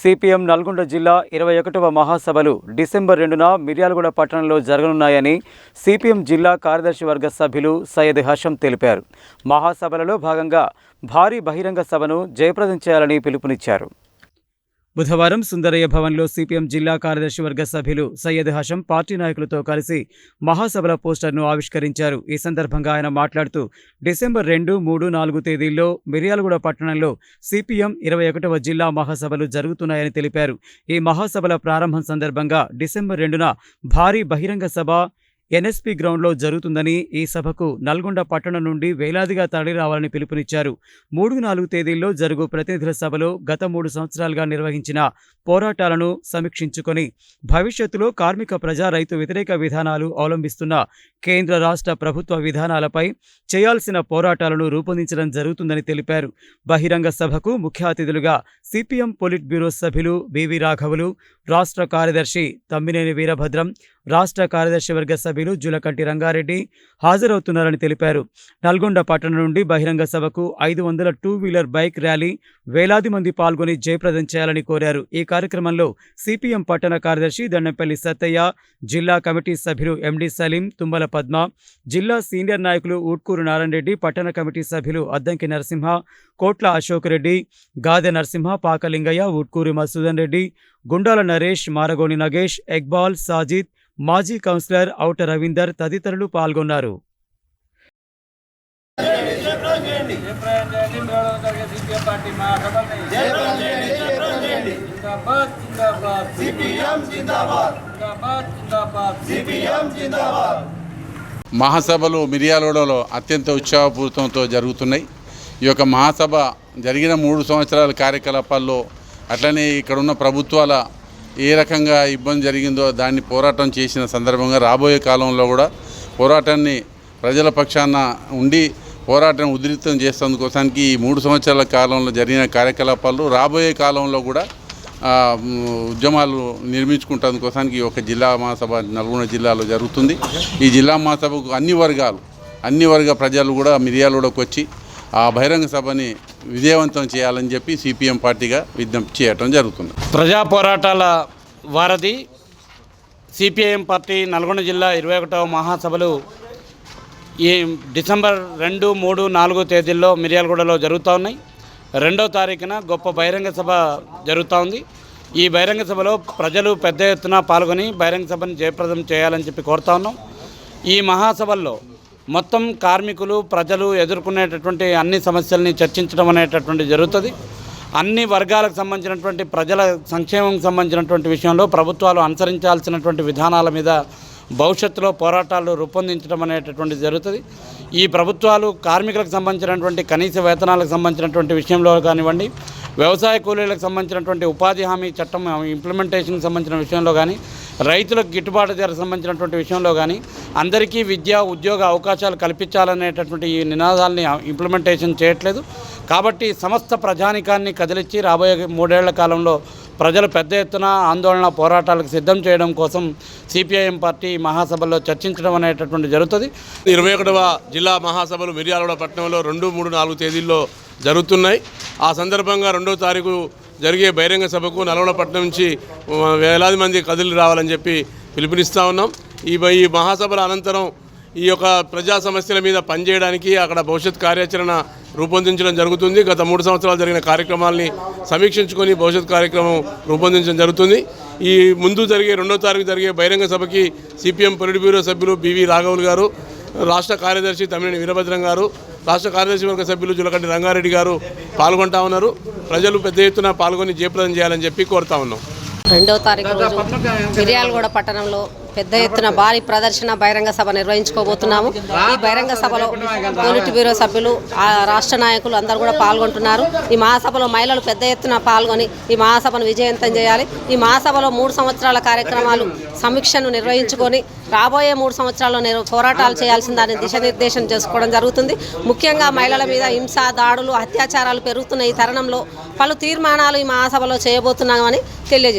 CPM Nalgonda జిల్లా ఇరవై ఒకటవ మహాసభలు డిసెంబర్ రెండున మిర్యాలగూడ పట్టణంలో జరగనున్నాయని సిపిఎం జిల్లా కార్యదర్శి వర్గ సభ్యులు సయ్యద్ హషం తెలిపారు. మహాసభలలో భాగంగా భారీ బహిరంగ సభను జయప్రదం చేయాలని పిలుపునిచ్చారు. బుధవారం సుందరయ్య భవన్లో సిపిఎం జిల్లా కార్యదర్శి వర్గ సభ్యులు సయ్యద్ హషం పార్టీ నాయకులతో కలిసి మహాసభల పోస్టర్ను ఆవిష్కరించారు. ఈ సందర్భంగా ఆయన మాట్లాడుతూ డిసెంబర్ రెండు మూడు నాలుగు తేదీల్లో మిర్యాలగూడ పట్టణంలో సిపిఎం ఇరవై ఒకటవ జిల్లా మహాసభలు జరుగుతున్నాయని తెలిపారు. ఈ మహాసభల ప్రారంభం సందర్భంగా డిసెంబర్ రెండున భారీ బహిరంగ సభ ఎన్ఎస్పీ గ్రౌండ్లో జరుగుతుందని ఈ సభకు నల్గొండ పట్టణం నుండి వేలాదిగా తరలి రావాలని పిలుపునిచ్చారు. మూడు నాలుగు తేదీల్లో జరుగు ప్రతినిధుల సభలో గత మూడు సంవత్సరాలుగా నిర్వహించిన పోరాటాలను సమీక్షించుకొని భవిష్యత్తులో కార్మిక ప్రజా రైతు వ్యతిరేక విధానాలు అవలంబిస్తున్న కేంద్ర రాష్ట్ర ప్రభుత్వ విధానాలపై చేయాల్సిన పోరాటాలను రూపొందించడం జరుగుతుందని తెలిపారు. బహిరంగ సభకు ముఖ్య అతిథులుగా సిపిఎం పొలిట్ బ్యూరో సభ్యులు బివి రాఘవులు రాష్ట్ర కార్యదర్శి తమ్మినేని వీరభద్రం రాష్ట్ర కార్యదర్శి వర్గ సభ్యులు జులకంటి రంగారెడ్డి హాజరవుతున్నారని తెలిపారు. నల్గొండ పట్టణం నుండి బహిరంగ సభకు ఐదు వందల టూ వీలర్ బైక్ ర్యాలీ వేలాది మంది పాల్గొని జయప్రదం చేయాలని కోరారు. ఈ కార్యక్రమంలో సిపిఎం పట్టణ కార్యదర్శి దండంపల్లి సత్తయ్య జిల్లా కమిటీ సభ్యులు ఎండి సలీం తుమ్మల పద్మ జిల్లా సీనియర్ నాయకులు ఊట్కూరు నారాయణ రెడ్డి పట్టణ కమిటీ సభ్యులు అద్దంకి నరసింహ కోట్ల అశోక్ రెడ్డి గాదె నరసింహ పాకలింగయ్య ఊట్కూరి మసూదన్ రెడ్డి గుండాల నరేష్ మారగోని నగేష్ ఎక్బాల్ సాజిద్ మాజీ కౌన్సిలర్ ఔట రవీందర్ తదితరులు పాల్గొన్నారు. మహాసభలు మిర్యాలగూడలో అత్యంత ఉత్సాహపూరితంతో జరుగుతున్నాయి. ఈ యొక్క మహాసభ జరిగిన మూడు సంవత్సరాల కార్యకలాపాల్లో అట్లనే ఇక్కడ ఉన్న ప్రభుత్వాల ఏ రకంగా ఇబ్బంది జరిగిందో దాన్ని పోరాటం చేసిన సందర్భంగా రాబోయే కాలంలో కూడా పోరాటాన్ని ప్రజల పక్షాన ఉండి పోరాటం ఉధృతం చేసేందుకోసానికి ఈ మూడు సంవత్సరాల కాలంలో జరిగిన కార్యకలాపాలు రాబోయే కాలంలో కూడా ఉద్యమాలు నిర్మించుకుంటందుకోసానికి ఒక జిల్లా మహాసభ నల్గొండ జిల్లాలో జరుగుతుంది. ఈ జిల్లా మహాసభకు అన్ని వర్గాలు అన్ని వర్గ ప్రజలు కూడా మిర్యాలలోకి వచ్చి ఆ బహిరంగ సభని విజయవంతం చేయాలని చెప్పి సిపిఎం పార్టీగా విజ్ఞప్తి చేయటం జరుగుతుంది. ప్రజా పోరాటాల వారధి సిపిఐఎం పార్టీ నల్గొండ జిల్లా ఇరవై ఒకటవ మహాసభలు ఈ డిసెంబర్ రెండు మూడు నాలుగు తేదీల్లో మిర్యాలగూడలో జరుగుతూ ఉన్నాయి. రెండో తారీఖున గొప్ప బహిరంగ సభ జరుగుతూ ఉంది. ఈ బహిరంగ సభలో ప్రజలు పెద్ద ఎత్తున పాల్గొని బహిరంగ సభను జయప్రదం చేయాలని చెప్పి కోరుతా ఉన్నాం. ఈ మహాసభల్లో మొత్తం కార్మికులు ప్రజలు ఎదుర్కొనేటటువంటి అన్ని సమస్యల్ని చర్చించడం అనేటటువంటి జరుగుతుంది. అన్ని వర్గాలకు సంబంధించినటువంటి ప్రజల సంక్షేమం సంబంధించినటువంటి విషయంలో ప్రభుత్వాలు అనుసరించాల్సినటువంటి విధానాల మీద భవిష్యత్తులో పోరాటాలు రూపొందించడం అనేటటువంటి జరుగుతుంది. ఈ ప్రభుత్వాలు కార్మికులకు సంబంధించినటువంటి కనీస వేతనాలకు సంబంధించినటువంటి విషయంలో కానివ్వండి వ్యవసాయ కూలీలకు సంబంధించినటువంటి ఉపాధి హామీ చట్టం ఇంప్లిమెంటేషన్కి సంబంధించిన విషయంలో కానీ రైతులకు గిట్టుబాటు ధర సంబంధించినటువంటి విషయంలో కానీ అందరికీ విద్య ఉద్యోగ అవకాశాలు కల్పించాలనేటటువంటి ఈ నినాదాల్ని ఇంప్లిమెంటేషన్ చేయట్లేదు. కాబట్టి సమస్త ప్రజానికాన్ని కదిలిచ్చి రాబోయే మూడేళ్ళ కాలంలో ప్రజలు పెద్ద ఎత్తున ఆందోళన పోరాటాలకు సిద్ధం చేయడం కోసం సిపిఐఎం పార్టీ మహాసభలో మహాసభల్లో చర్చించడం అనేటటువంటి జరుగుతుంది. ఇరవై ఒకటవ జిల్లా మహాసభలు మిర్యాలగూడ పట్టణంలో రెండు మూడు నాలుగు తేదీల్లో జరుగుతున్నాయి. ఆ సందర్భంగా రెండో తారీఖు జరిగే బహిరంగ సభకు నల్గొండ నుంచి వేలాది మంది కదిలి రావాలని చెప్పి పిలుపునిస్తూ ఉన్నాం. ఈ ఈ మహాసభల అనంతరం ఈ యొక్క ప్రజా సమస్యల మీద పనిచేయడానికి అక్కడ భవిష్యత్ కార్యాచరణ రూపొందించడం జరుగుతుంది. గత మూడు సంవత్సరాలు జరిగిన కార్యక్రమాల్ని సమీక్షించుకొని భవిష్యత్ కార్యక్రమం రూపొందించడం జరుగుతుంది. ఈ ముందు జరిగే రెండో తారీఖు జరిగే బహిరంగ సభకి సిపిఎం పొలిట్ బ్యూరో సభ్యులు బివి రాఘవులు గారు రాష్ట్ర కార్యదర్శి తమ్మినేని వీరభద్రం గారు రాష్ట్ర కార్యదర్శి వర్గ సభ్యులు జులకంటి రంగారెడ్డి గారు పాల్గొంటా ఉన్నారు. ప్రజలు పెద్ద ఎత్తున పాల్గొని జయప్రదం చేయాలని చెప్పి కోరుతా ఉన్నాం. రెండవ తారీఖు రోజు మిర్యాలగూడ పట్టణంలో పెద్ద ఎత్తున భారీ ప్రదర్శన బహిరంగ సభ నిర్వహించుకోబోతున్నాము. ఈ బహిరంగ సభలో పోలిట్ బ్యూరో సభ్యులు ఆ రాష్ట్ర నాయకులు అందరూ కూడా పాల్గొంటున్నారు. ఈ మహాసభలో మహిళలు పెద్ద ఎత్తున పాల్గొని ఈ మహాసభను విజయవంతం చేయాలి. ఈ మహాసభలో మూడు సంవత్సరాల కార్యక్రమాలు సమీక్షను నిర్వహించుకొని రాబోయే మూడు సంవత్సరాల్లో పోరాటాలు చేయాల్సిన దాన్ని దిశనిర్దేశం చేసుకోవడం జరుగుతుంది. ముఖ్యంగా మహిళల మీద హింస దాడులు అత్యాచారాలు పెరుగుతున్న ఈ తరుణంలో పలు తీర్మానాలు ఈ మహాసభలో చేయబోతున్నామని తెలియజేస్తున్నాం.